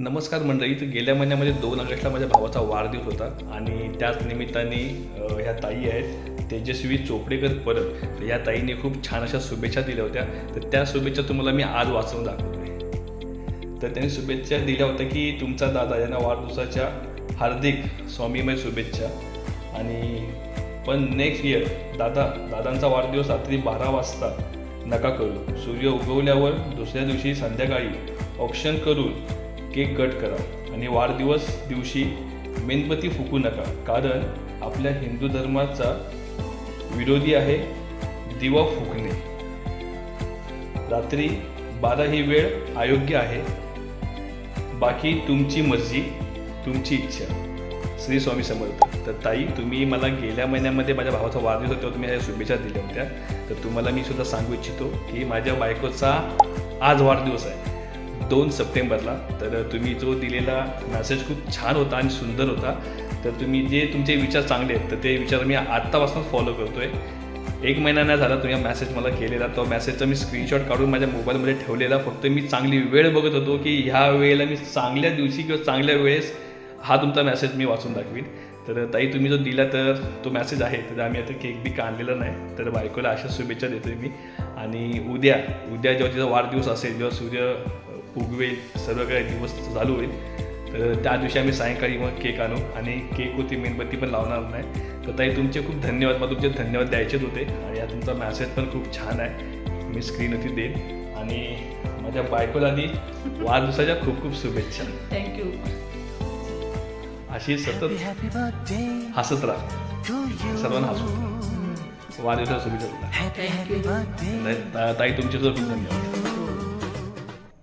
नमस्कार मंडळी तर गेल्या महिन्यामध्ये दोन ऑगस्टला माझ्या भावाचा वाढदिवस होता आणि त्याच निमित्ताने ह्या ताई आहेत तेजस्वी चोपडेकर परत तर या ताईने खूप छान अशा शुभेच्छा दिल्या होत्या. तर त्या शुभेच्छा तुम्हाला मी आज वाचून दाखवतोय. तर त्यांनी शुभेच्छा दिल्या होत्या की तुमचा दादा यांना वाढदिवसाच्या हार्दिक स्वामीमय शुभेच्छा. आणि पण नेक्स्ट इयर दादा दादांचा वाढदिवस रात्री बारा वाजता नका करू. सूर्य उगवल्यावर दुसऱ्या दिवशी संध्याकाळी ऑप्शन करून केक कट करा आणि वाढदिवस दिवशी मेणबत्ती फुकू नका. कारण आपल्या हिंदू धर्माचा विरोधी आहे दिवा फुकणे. रात्री बारा ही वेळ अयोग्य आहे. बाकी तुमची मर्जी तुमची इच्छा. श्री स्वामी समर्थ. तर ताई तुम्ही मला गेल्या महिन्यामध्ये माझ्या भावाचा वाढदिवस होता तेव्हा तुम्ही ह्या शुभेच्छा दिल्या होत्या. तर तुम्हाला मी सुद्धा सांगू इच्छितो की माझ्या बायकोचा आज वाढदिवस आहे. दोन सप्टेंबरला. तर तुम्ही जो दिलेला मॅसेज खूप छान होता आणि सुंदर होता. तर तुम्ही जे तुमचे विचार चांगले आहेत तर ते विचार मी आत्तापासूनच फॉलो करतोय. एक महिना नाही झाला तुम्ही मेसेज मला केलेला. तो मेसेजचा मी स्क्रीनशॉट काढून माझ्या मोबाईलमध्ये ठेवलेला. फक्त मी चांगली वेळ बघत होतो की ह्या वेळेला मी चांगल्या दिवशी किंवा चांगल्या वेळेस हा तुमचा मेसेज मी वाचून दाखवीन. तर ताई तुम्ही जो दिला तर तो मेसेज आहे. तर आम्ही आता केक बी आणलेला नाही. तर बायकोला अशा शुभेच्छा देतोय मी. आणि उद्या उद्या जेव्हा तिचा वाढदिवस असेल जेव्हा सूर्य उगवेल सर्व काही दिवस चालू होईल. तर त्या दिवशी आम्ही सायंकाळी मग केक आणू आणि केक होती मेणबत्ती पण लावणार नाही. तर ताई तुमचे खूप धन्यवाद. मला तुमचे धन्यवाद द्यायचेच होते आणि या तुमचा मॅसेज पण खूप छान आहे. मी स्क्रीनवरती देईन. आणि माझ्या बायकोला आधी वाढदिवसाच्या खूप खूप शुभेच्छा. थँक्यू अशी सतत हसत राहा. सर्वांना हसू वाढदिवसाच्या शुभेच्छा ताई तुमचे सुद्धा खूप धन्यवाद.